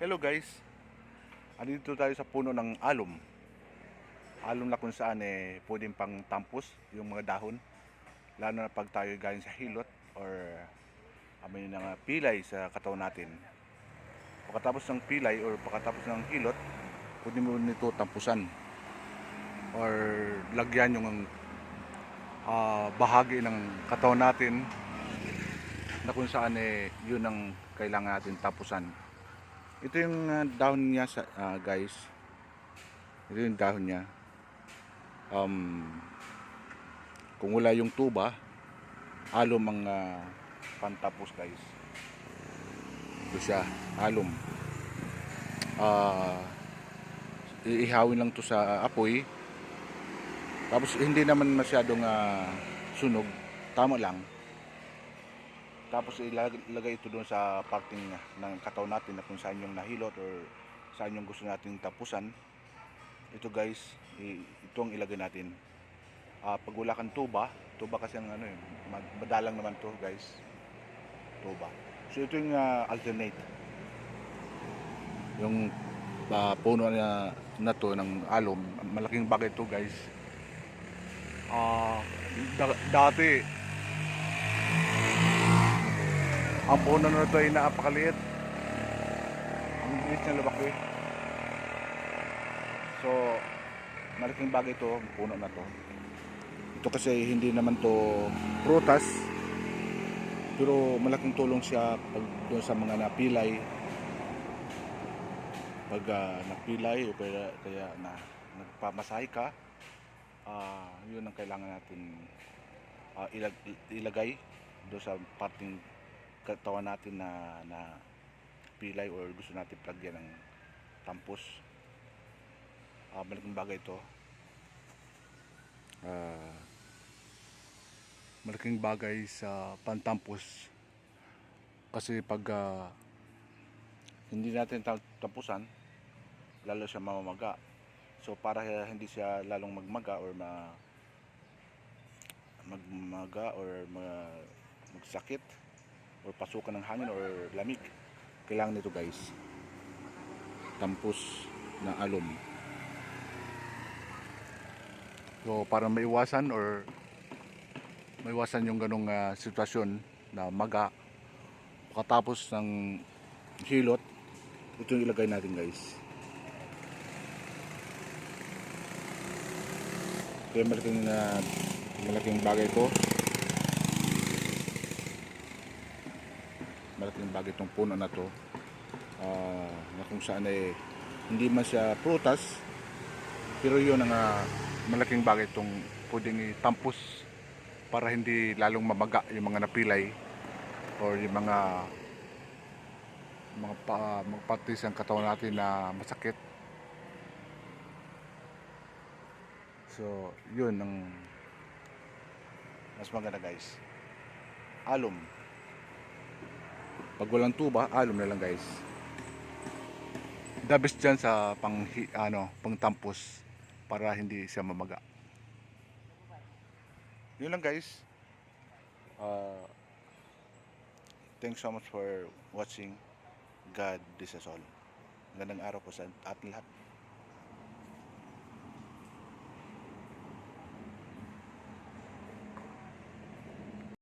Hello guys. Andito tayo sa puno ng alum. Alum na kung saan eh pwedeng pang tampos yung mga dahon. Lalo na pag tayo galing sa hilot or amoy ng uh, pilay sa katawan natin. Pagkatapos ng pilay or pagkatapos ng hilot, pwede mo nito tampusan or lagyan yung ah, bahagi ng katawan natin na kung saan eh yun ang kailangan natin tapusan. Ito yung ah, dahon niya sa ah, guys. Ito yung dahon niya. Um, kung wala yung tuba, alum ang ah, pantapos guys. Ito siya, alum. Ah, iihawin lang to sa apoy. Tapos hindi naman masyadong ah, sunog, tama lang. Tapos ilagay ito doon sa parting ng katawan natin na kung saan yung nahilot or saan yung gusto nating tapusan. Ito guys, ito ang ilagay natin. Ah, pag wala kang tuba, tuba kasi ang ano eh, mad- madalang naman to guys. Tuba. So ito yung ah, alternate. Yung ah, puno na, na to ng alum, malaking bagay to guys. Ah, da- dati ang puno na ito ay napakaliit. Ang bilis niya lumaki. So, malaking bagay ito, puno na to. Ito kasi hindi naman to prutas. Pero malaking tulong siya pag doon sa mga napilay. Pag ah, napilay o kaya, kaya na nagpamasahe ka, ah, yun ang kailangan natin ah, ilag- ilagay doon sa parting katawan natin na na pilay or gusto natin plagyan ng tampos. Ah, malaking bagay ito. Ah, malaking bagay sa pantampos kasi pag ah, hindi natin ta- tampusan lalo siya mamamaga. So para hindi siya lalong magmaga or ma magmaga or ma- magsakit or pasukan ng hangin or lamig. Kailangan nito guys tampos na alum so para maiwasan or maiwasan yung ganong ah, sitwasyon na maga pagkatapos ng hilot ito yung ilagay natin guys. Kaya malaking ah, malaking bagay ito bagay itong puno na to Ah, na kung saan ay hindi man siya prutas pero yun ang ah, malaking bagay itong pwedeng itampos para hindi lalong mamaga yung mga napilay or yung mga mga, pa, mga parties ng katawan natin na masakit. So yun ang mas maganda guys. Alum pag walang tuba, alum na lang guys. The best dyan sa pang, ano, pang tampos para hindi siya mamaga. Yun lang guys. Uh, thanks so much for watching. God bless us all. Magandang araw po sa ating lahat.